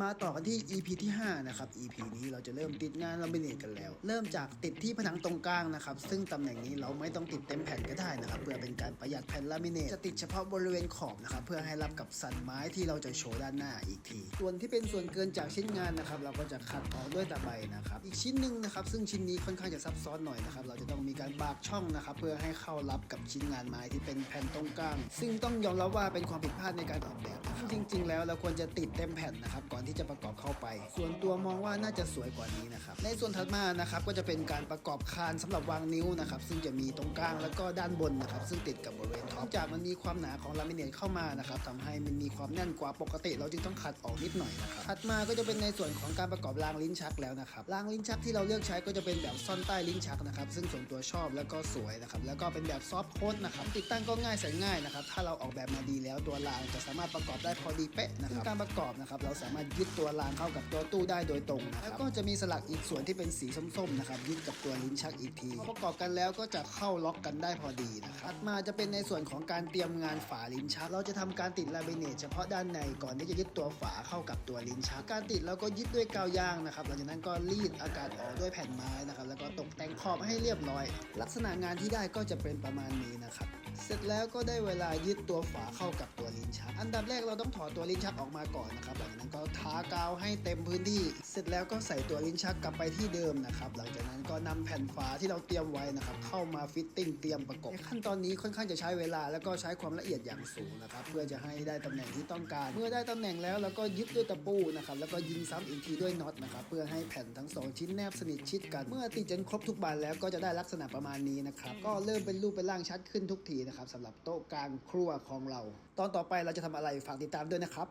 มาต่อกันที่ EP ที่ 5 นะครับ EP นี้เราจะเริ่มติดงานลามิเนตกันแล้ว เริ่มจากติดที่ผนังตรงกลางนะครับ ซึ่งตำแหน่งนี้เราไม่ต้องติดเต็มแผ่นก็ได้นะครับ เพื่อเป็นการประหยัดแผ่นลามิเนตจะติดเฉพาะบริเวณขอบนะครับ เพื่อให้รับกับสันไม้ที่เราจะโชว์ด้านหน้าอีกที ส่วนที่เป็นส่วนเกินจากชิ้นงานนะครับ เราก็จะคัดออกด้วยตะไบนะครับ อีกชิ้นหนึ่งนะครับ ซึ่งชิ้นนี้ค่อนข้างจะซับซ้อนหน่อยนะครับ เราจะต้องมีการบากช่องนะครับ เพื่อให้เข้ารับกับชิ้นงานไม้ที่เป็นแผ่นตรงกลาง ซึ่งต้องยอมรับว่าเป็นความผิดพลาดในการออกแบบนะครับจริง ๆ แล้วเราควรจะติดเต็มแผ่นนะครับก่อนที่จะประกอบเข้าไป ส่วนตัวมองว่าน่าจะสวยกว่านี้นะครับ ในส่วนถัดมานะครับก็จะเป็นการประกอบคานสำหรับวางนิ้วนะครับซึ่งจะมีตรงกลางแล้วก็ด้านบนนะครับซึ่งติดกับบริเวณท็อปจากมันมีความหนาของลามิเนตเข้ามานะครับทำให้มันมีความแน่นกว่าปกติ เราจึงต้องขัดออกนิดหน่อยนะครับถัดมาก็จะเป็นในส่วนของการประกอบรางลิ้นชักแล้วนะครับรางลิ้นชักที่เราเลือกใช้ก็จะเป็นแบบซ่อนใต้ลิ้นชักนะครับซึ่งส่วนตัวชอบแล้วก็สวยนะครับแล้วก็เป็นแบบซอฟต์โค้ดนะครับติดตั้งก็ง่ายใส่ง่ายนะครับถ้าเราออกแบบมาดีแล้วตัวรางจะสามารถประกอบได้พอดีเป๊ะนะครับการประกอบนะครับเราสามารถยึดตัวรางเข้ากับตัวตู้ได้โดยตรงนะครับแล้วก็จะมีสลักอีกส่วนที่เป็นสีส้มๆนะครับยึดกับตัวลิ้นชักอีกทีพอประกอบกันแล้วก็จะเข้าล็อกกันได้พอดีนะครับถัดมาจะเป็นในส่วนของการเตรียมงานฝาลิ้นชัก เราจะทำการติดลามิเนตเฉพาะด้านในก่อนที่จะยึดตัวฝาเข้ากับตัวลิ้นชัก การติดเราก็ยึดด้วยกาวยางนะครับหลังจากนั้นก็รีดอากาศออกด้วยแผ่นไม้นะครับแล้วก็ตกแต่งขอบให้เรียบร้อย ลักษณะงานที่ได้ก็จะเป็นประมาณนี้นะครับ เสร็จแล้วก็ได้เวลายึดตัวฝาเข้ากับตัวลิ้นชัก อันดับแรกเราต้องถอดตัวลิ้นชักออกมาก่อนนะครับ หลังจากนั้นก็ทากาวให้เต็มพื้นที่ เสร็จแล้วก็ใส่ตัวลิ้นชักกลับไปที่เดิมนะครับ หลังจากนั้นก็นำแผ่นฝาที่เราเตรียมไว้นะครับเข้ามาฟิตติ้งเตรียมประกบขั้นตอนนี้ค่อนข้างจะใช้เวลาแล้วก็ใช้ความละเอียดอย่างสูงนะครับเพื่อจะให้ได้ตำแหน่งที่ต้องการ เมื่อได้ตำแหน่งแล้วเราก็ยึดด้วยตะปูนะครับแล้วก็ยิงซ้ำอีกทีด้วยน็อตนะครับเพื่อให้แผ่นทั้งสองชิ้นแนบสนิทชิดกัน เมื่อติดจนครบทุกบานแล้วก็จะได้ลักษณะประมาณนี้นะครับก็เริ่มเป็นรูปเป็นร่างชัดขึ้นทุกทีนะครับสำหรับโต๊ะกลางครัวของเรา ตอนต่อไปเราจะทำอะไรฝากติดตามด้วยนะครับ